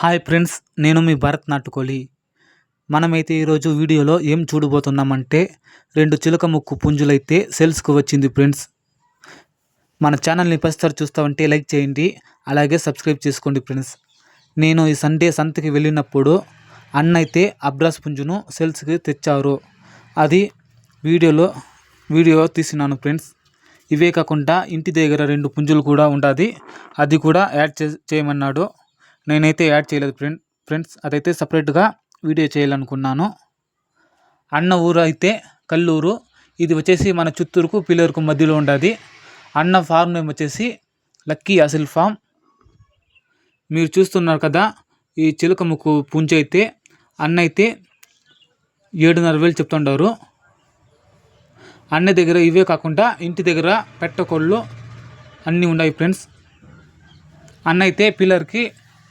Hi friends నేను మీ భరత్ నాటుకోలి. మనమైతే ఈరోజు వీడియోలో ఏం చూడబోతున్నామంటే రెండు చిలుక ముక్కు పుంజులైతే సేల్స్కు వచ్చింది ఫ్రెండ్స్. మన ఛానల్ని ఫస్ట్ చూస్తామంటే లైక్ చేయండి అలాగే సబ్స్క్రైబ్ చేసుకోండి ఫ్రెండ్స్. నేను ఈ సండే సంతకి వెళ్ళినప్పుడు అన్న అయితే అబ్రాస్ పుంజును సేల్స్కి తెచ్చారు. అది వీడియోలో వీడియో తీసినాను ఫ్రెండ్స్. ఇవే కాకుండా ఇంటి దగ్గర రెండు పుంజులు కూడా ఉంటుంది అది కూడా యాడ్ చే చేయమన్నాడు. నేనైతే యాడ్ చేయలేదు ఫ్రెండ్ ఫ్రెండ్స్. అదైతే సపరేట్గా వీడియో చేయాలనుకున్నాను. అన్న ఊరు అయితే కల్లూరు. ఇది వచ్చేసి మన చిత్తూరుకు పిల్లూరుకు మధ్యలో ఉండదు. అన్న ఫార్మ్ నేమ్ వచ్చేసి లక్కీ అసిల్ ఫామ్ మీరు చూస్తున్నారు కదా ఈ చిలకముకు పుంజ అయితే అన్న అయితే ఏడున్నర వేలు చెప్తుండారు. అన్న దగ్గర ఇవే కాకుండా ఇంటి దగ్గర పెట్టకొళ్ళు అన్నీ ఉన్నాయి ఫ్రెండ్స్. అన్న అయితే పిల్లర్కి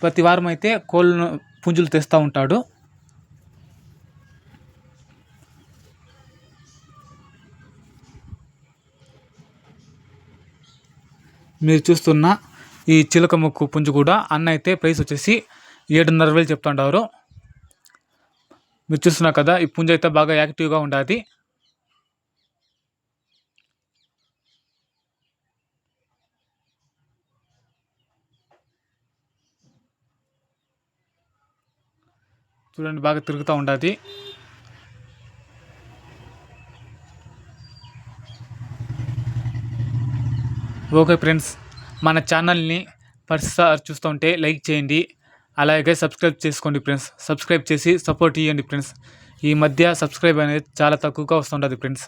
ప్రతి వారం అయితే కోళ్ళను పుంజులు తెస్తూ ఉంటాడు. మీరు చూస్తున్న ఈ చిలక ముక్కు పుంజు కూడా అన్న అయితే ప్రైస్ వచ్చేసి ఏడున్నర వేలు చెప్తుంటారు. మీరు చూస్తున్నారు కదా ఈ పుంజు అయితే బాగా యాక్టివ్గా ఉండాలి చూడండి బాగా తిరుగుతూ ఉంటుంది ఓకే ఫ్రెండ్స్ మన ఛానల్ని ఫస్ట్సారి చూస్తుంటే లైక్ చేయండి అలాగే సబ్స్క్రైబ్ చేసుకోండి ఫ్రెండ్స్. సబ్స్క్రైబ్ చేసి సపోర్ట్ ఇవ్వండి ఫ్రెండ్స్. ఈ మధ్య సబ్స్క్రైబ్ అనేది చాలా తక్కువగా వస్తుంటుంది ఫ్రెండ్స్.